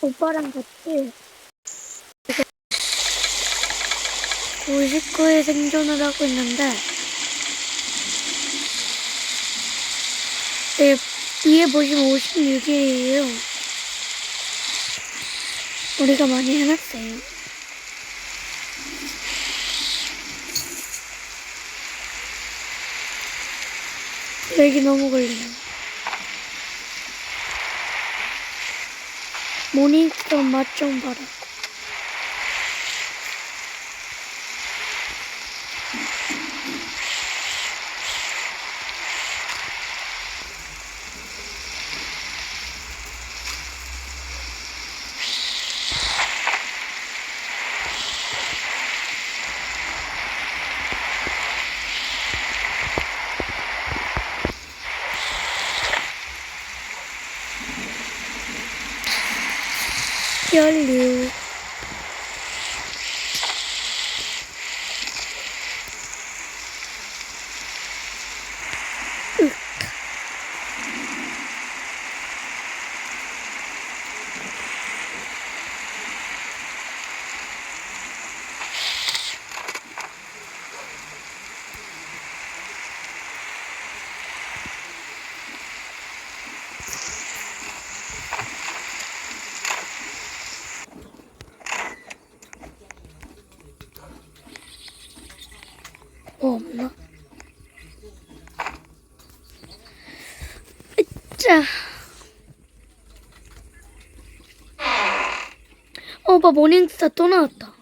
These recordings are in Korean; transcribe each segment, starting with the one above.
오빠랑 같이 99회 생존을 하고 있는데 네, 위에 보시면 56일이에요. 우리가 많이 해놨어요. 여기 너무 걸리네. 모니터 맛 좀 봐라. 交流 오빠 모닝스타 또 나왔다.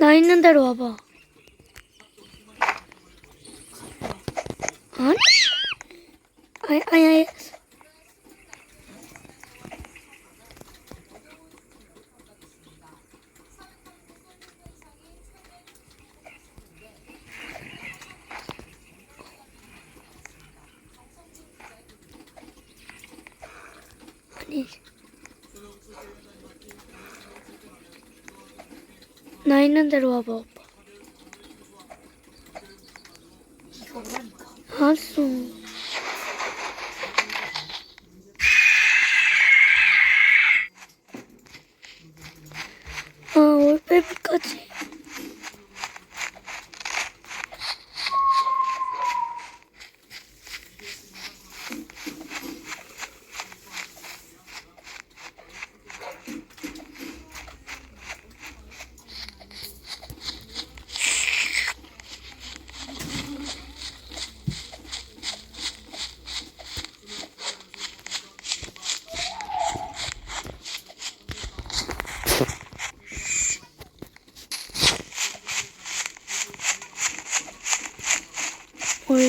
나 있는 대로 와봐. 아니? 아니, 아니, 아니. 아니. 나 있는 대로 와봐, 오빠. 알았어. 아, 올빼미까지.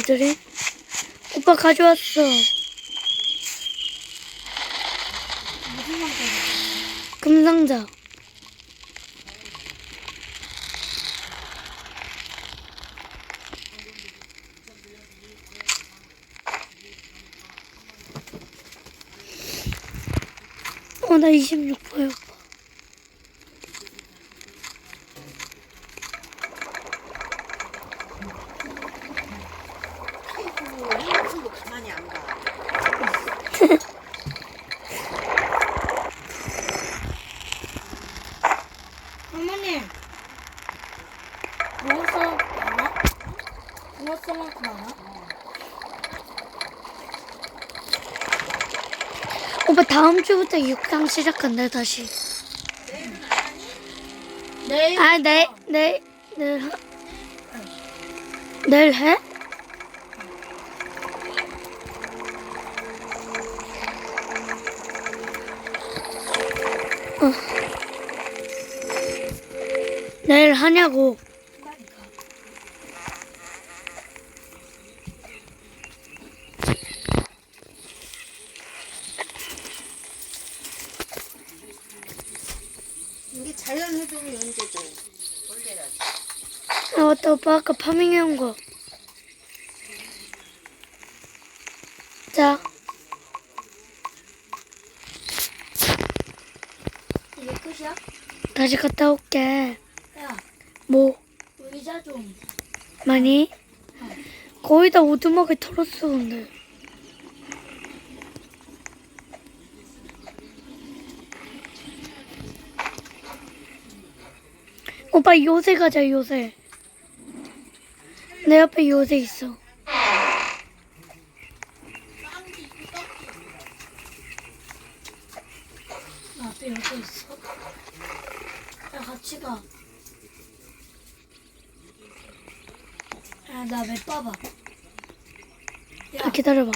오늘들이 오빠 가져왔어. 금상자. 어, 나 26%요. 친구 가만히 안 가. 어머님, 무엇을 많아? 무엇을 만큼 많아? 오빠 다음 주부터 육상 시작한다 다시. 내일 아, 내, 내, 내일, 하- 내일 해? 어. 내일 하냐고. 이게 자연 해동이 언제죠? 올려야지. 아, 맞다. 오빠 아까 파밍해 온 거. 자, 이게 끝이야? 다시 갔다 올게. 야, 뭐, 의자 좀. 많이? 거의 다 오두막을 털었어 근데. 오빠 요새 가자 요새. 내 앞에 요새 있어. 나 앞에 여기 있어. 야, 같이 가. 야, 나맵 봐봐. 야, 아, 기다려봐.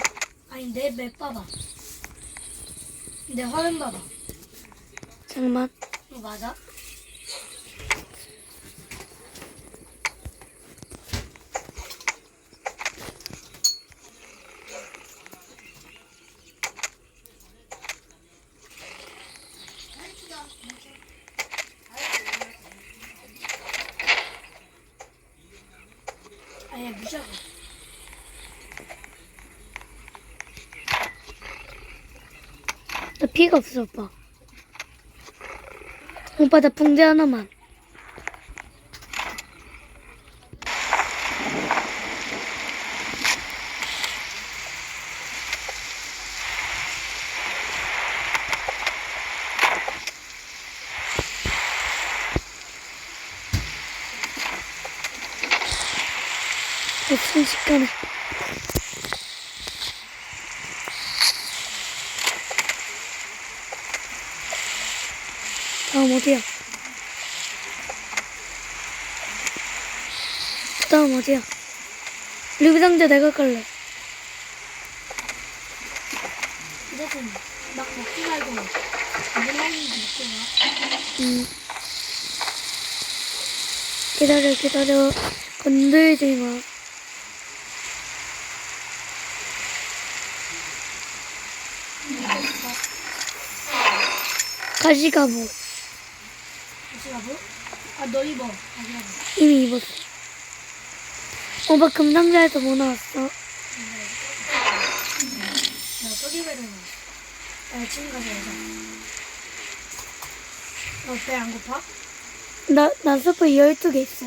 아니, 내맵 봐봐. 내 화면 봐봐. 잠깐만. 이거 맞아? 아니야, 무시하고. 나 피가 없어 오빠. 오빠 나 붕대 하나만. 어, 순식간에. 다음 어디야? 다음 어디야? 리뷰 상자 내가 깔래. 어쨌든, 막 먹지 말고, 거 먹지 마. 음. 기다려, 기다려. 건들지 마. 가시가뭐 아, 너 입어. 같이 가보. 이미 입었어. 오빠 금상자에서 뭐 나왔어? 야, 소리베르는. 야, 지금 가자, 여자. 너배 안 고파? 나, 나 스프 12개 있어.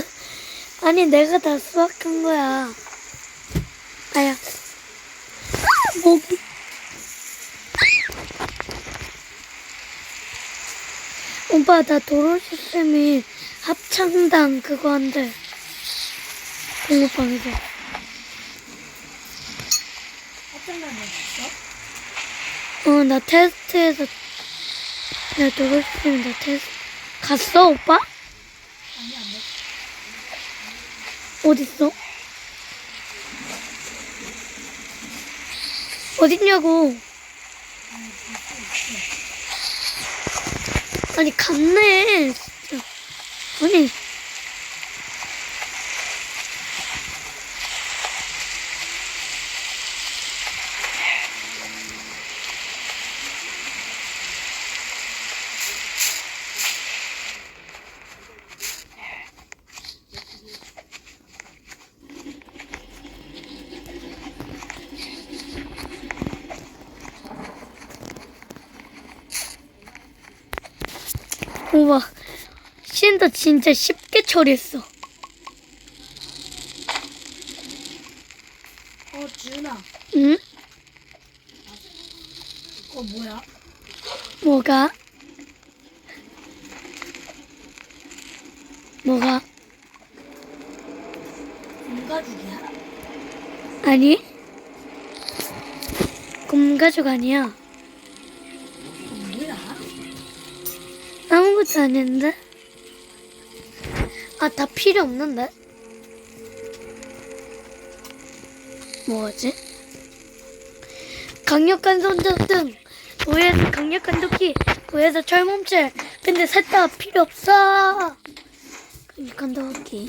아니, 내가 다 수확한 거야. 아야. 모기. 오빠, 나 도로시스템이 합창단 그거 한대. 공부방에서. 합장단 너 있어? 어, 나 테스트해서. 나 도로시스템 나 테스트. 갔어, 오빠? 아니, 안 돼. 어딨어? 어딨냐고. 아니, 갔네. 아니. 우와. 신도 진짜 쉽게 처리했어. 어, 지훈아. 응? 그거 뭐야? 뭐가? 뭐가? 공가죽이야? 아니? 곰가죽 아니야. 아무것도 아닌데? 아, 다 필요 없는데? 뭐지? 강력한 손전등, 도에서 강력한 도끼, 도에서 철몸체. 근데 셋 다 필요 없어. 강력한 도끼.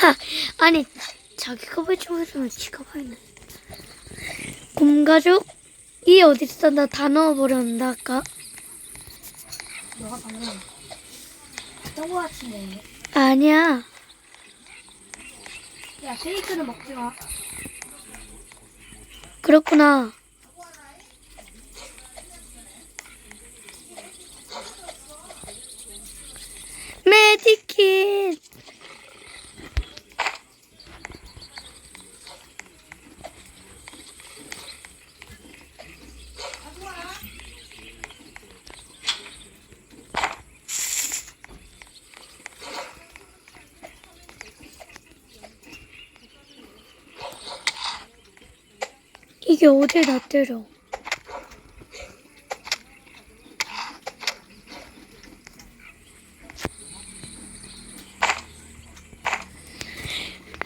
하, 아니 자기 커버 좀 해주면 지가 봐야네. 곰가죽이 어딨어? 나 다 넣어버렸는데, 아까. 너가 방금 했던 거 같은데. 아니야. 야, 쉐이크는 먹지 마. 그렇구나. 매디킷. 이게 어딜 다 때려.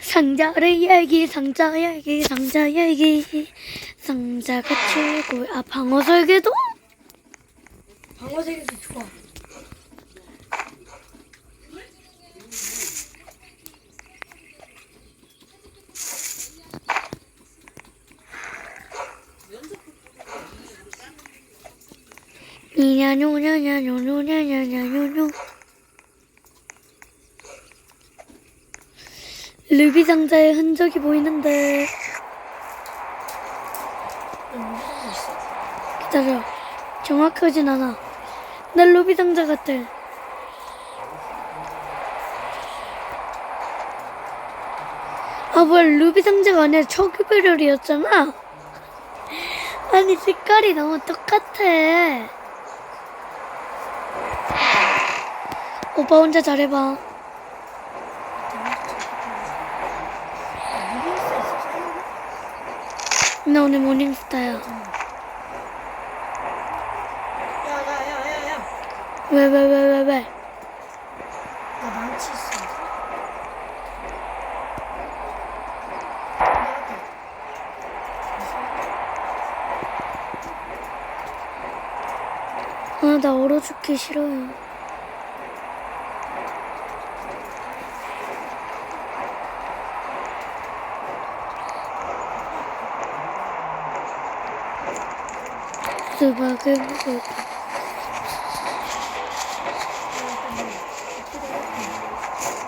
상자를 열기 상자 열기 상자 열기. 상자가 최고 아 방어 설계도? 방어 세계도 니냐뇨냐냐뇨냐냐냐뇨 루비 상자의 흔적이 보이는데. 기다려. 정확하진 않아. 난 루비 상자 같아. 아 뭐야 루비 상자가 아니라 초기별열이었잖아. 아니 색깔이 너무 똑같아 오빠 혼자 잘해봐. 나 오늘 모닝스타야 야야야야야. 왜 왜 왜 왜 왜? 나 망치 있어. 아, 나 얼어 죽기 싫어요. 수박을 먹을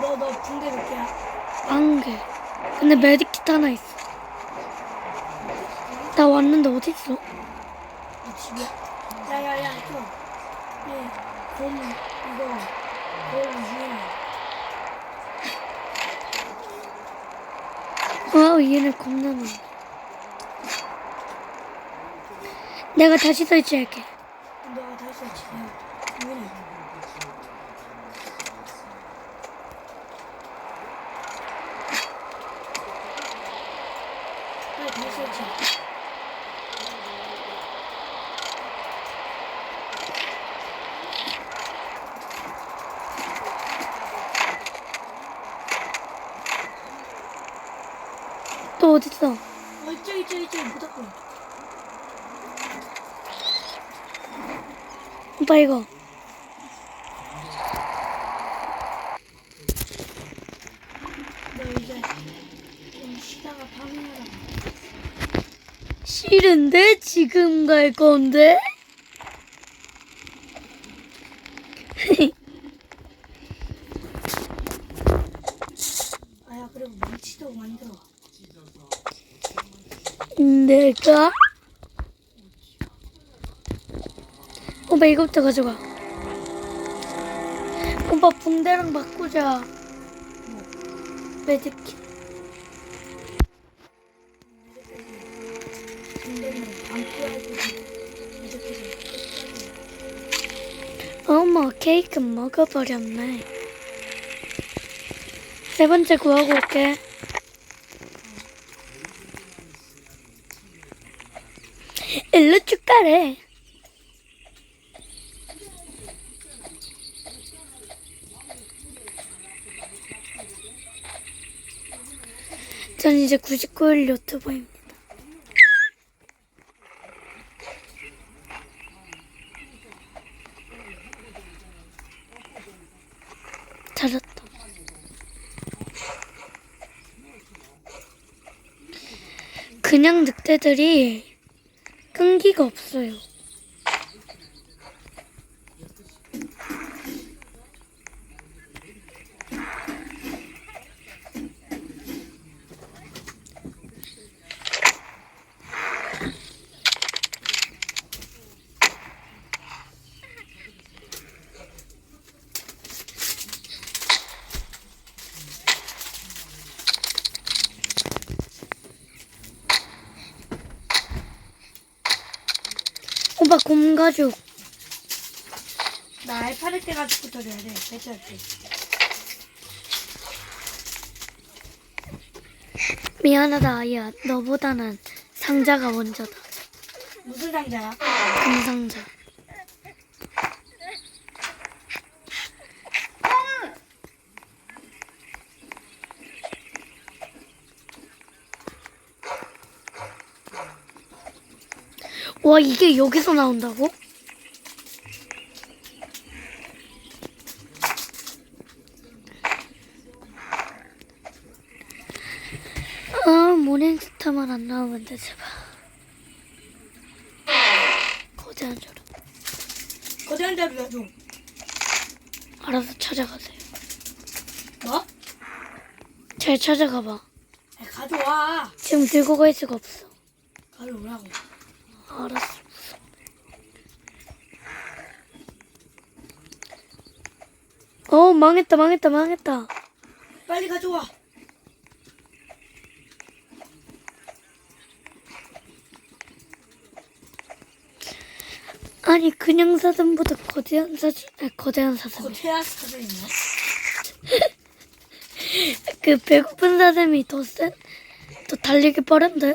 너너 붕대 몇 개야? 안개. 근데 메디킷 하나 있어. 나 왔는데 어디 있어? 너 집이야? 야야야 이거. 예. 곰 이거 곰 유인아. 아, 얘네 겁나 많아. 내가 다시 설치할게. 너가 다시 설치. 야 유인아. 빨리 다시 설치. 또 어디 있어? 어 저기 저기 저기 무조건. 오빠 이거. 너 이제 좀 쉬다가 파밍하라. 싫은데 지금 갈 건데? 아야 그리고 망치도 만들어. 내가? 오빠 이거부터 가져가. 오빠 붕대랑 바꾸자. 매직킷. 케이크 먹어버렸네. 세 번째 구하고 올게. 일로 쭉 가래. 전 이제 99일 유튜버입니다. 그냥 늑대들이 끈기가 없어요. 오빠 곰가죽. 나 알파를 때 가지고 드려야 돼. 배치할 때. 미안하다 아이야. 너보다는 상자가 먼저다. 무슨 상자야? 금상자. 와 이게 여기서 나온다고? 아 모닝스타만 안 나오면 돼 제발 거대한 저름 거대 한 자루야 좀. 알아서 찾아가세요 뭐? 잘 찾아가봐 아, 가져와. 지금 들고 갈 수가 없어. 알았어 어 망했다 망했다 망했다 빨리 가져와. 아니 그냥 사슴보다 거대한 사슴 아 거대한 사슴 거대한 있나? 그 배고픈 사슴이 더 센? 더 달리기 빠른데?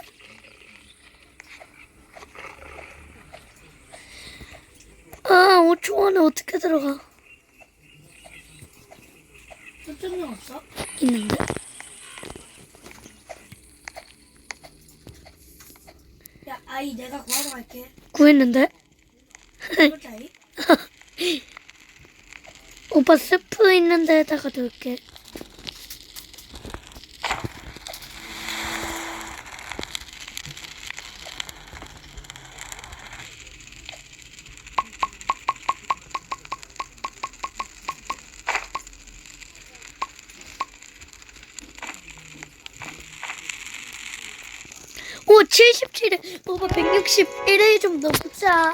아 5초 안에 어떻게 들어가 설정력 없어? 있는데 야 아이 내가 구하러 갈게. 구했는데? 그렇지 아이? 오빠 스프 있는 데다가 넣을게 61일 좀 넘자.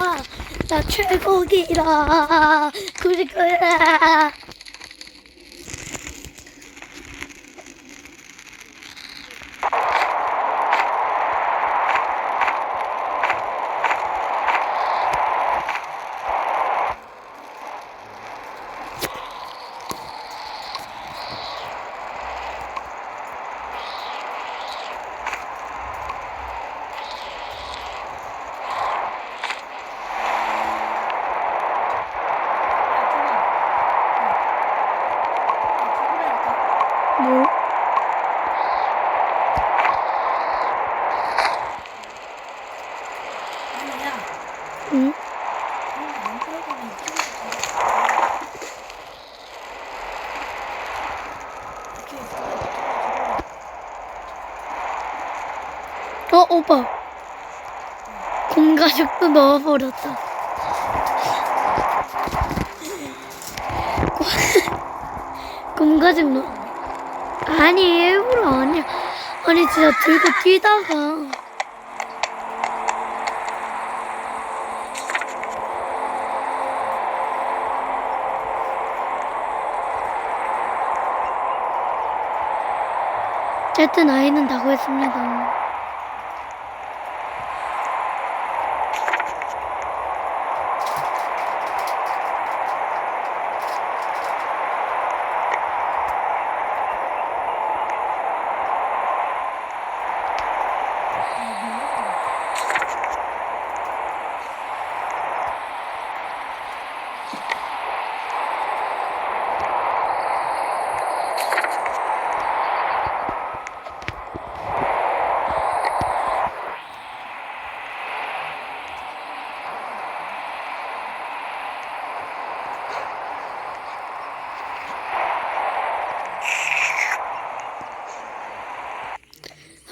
나 최고기라. 그리고야. 어 오빠 곰가죽도 넣어버렸다. 곰가죽 넣어 아니 일부러 아니야. 아니 진짜 들고 뛰다가. 어쨌든 아이는 다 구했습니다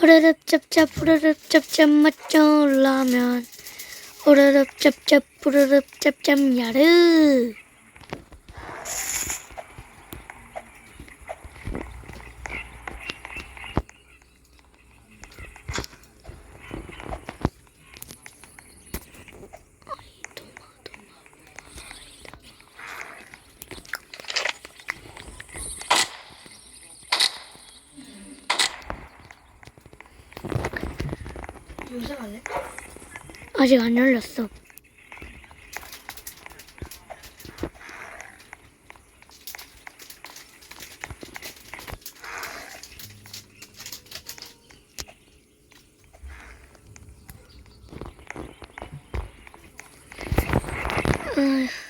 후르륵 짭짭 후르륵 짭짭 맛죠 라면. 후르륵 짭짭 후르륵 짭짭 야르 아직 안 열렸어. 아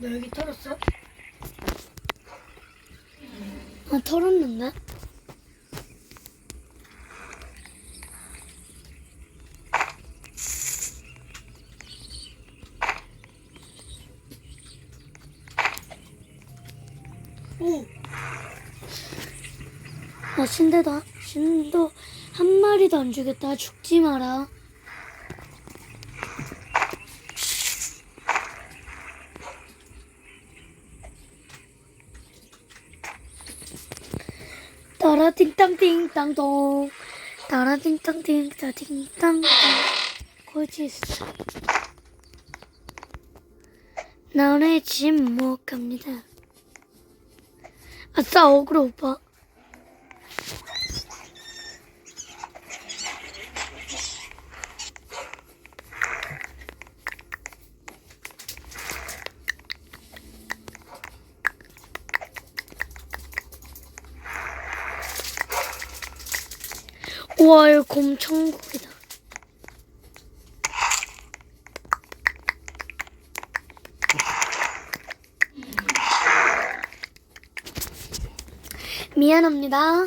너 여기 털었어? 아, 털었는데? 오! 아, 신데다. 신도 한 마리도 안 주겠다. 죽지 마라. 따라 띵땅 띵 땅동. 따라 띵땅띵 따띵 땅동 거짓 나의 침묵합니다. 아싸 어그로 오빠 우와 이거 곰천국이다 미안합니다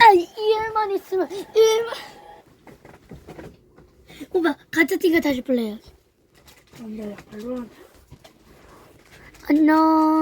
아 이일만 있으면 일만 오빠 가짜 띵가 다시 플레이해 안 돼. 발로란트. 안녕